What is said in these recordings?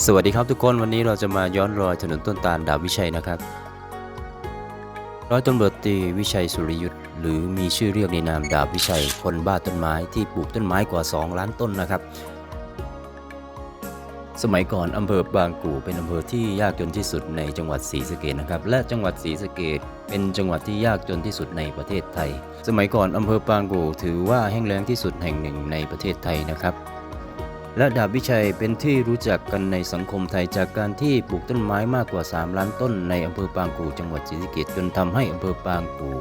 สวัสดีครับทุกคนวันนี้เราจะมาย้อนรอยถนนต้นตาลดาบวิชัยนะครับ ร้อยตำรวจตรีวิชัยสุริยุทธ์หรือมีชื่อเรียกในนามดาบวิชัย คนบ้าต้นไม้ที่ปลูกต้นไม้กว่า 2 ล้านต้นนะครับ สมัยก่อนอำเภอบางกู่เป็นอำเภอที่ยากจนที่สุดในจังหวัดศรีสะเกษนะครับ และจังหวัดศรีสะเกษเป็นจังหวัดที่ยากจนที่สุดในประเทศไทย สมัยก่อนอำเภอบางกู่ถือว่าแห้งแล้งที่สุดแห่งหนึ่งในประเทศไทยนะครับ และดาบวิชัยเป็นที่รู้จักกันในสังคมไทยจากการที่ปลูกต้นไม้มากกว่า 3 ล้านต้นในอำเภอปางกู่จังหวัดศรีสะเกษจนทำให้อำเภอปางกู่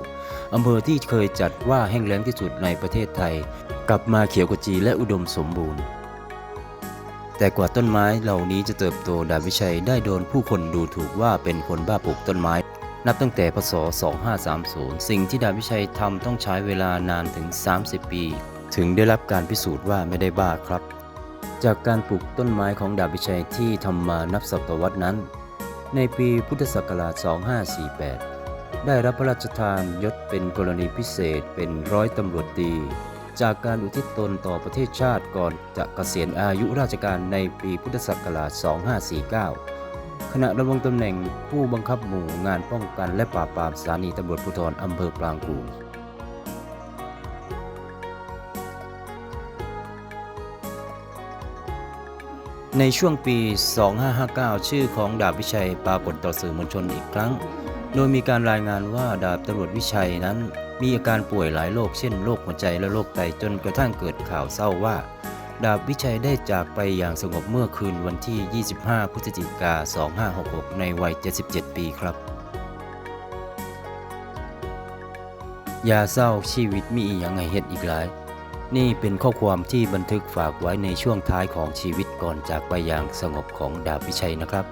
อำเภอที่เคยจัดว่าแห้งแล้งที่สุดในประเทศไทย กลับมาเขียวกจีและอุดมสมบูรณ์ แต่กว่าต้นไม้เหล่านี้จะเติบโตดาบวิชัยได้โดนผู้คนดูถูกว่าเป็นคนบ้าปลูกต้นไม้ นับตั้งแต่พศ 2530 สิ่งที่ดาบวิชัยทำต้องใช้เวลานานถึง 30 ปี ถึงได้รับการพิสูจน์ว่าไม่ได้บ้าครับ จากการปลูกต้นไม้ของดาบวิชัยที่ทำมานับศตวรรษนั้น ในปีพุทธศักราช 2548 ได้รับพระราชทานยศเป็นกรณีพิเศษเป็นร้อยตำรวจตรีจากการอุทิศตนต่อประเทศชาติก่อนจะเกษียณอายุราชการในปีพุทธศักราช 2549 ขณะดำรงตำแหน่งผู้บังคับหมู่งานป้องกันและปราบปรามสถานีตำรวจภูธรอำเภอปรางกู่ ในช่วงปี 2559 ชื่อของดาบวิชัยปรากฏต่อสื่อมวลชนอีกครั้ง โดยมีการรายงานว่าดาบตำรวจวิชัยนั้น มีอาการป่วยหลายโรคเช่นโรคหัวใจและโรคไตจนกระทั่งเกิดข่าวเศร้าว่า ดาบวิชัยได้จากไปอย่างสงบเมื่อคืนวันที่ 25 พฤศจิกา 2566 ในวัย 77 ปีครับอย่าเศร้าชีวิตมีอีหยังให้เฮ็ดอีกหลาย นี่เป็นข้อความที่บันทึกฝากไว้ในช่วงท้ายของชีวิตก่อนจากไปอย่างสงบของดาบวิชัยนะครับ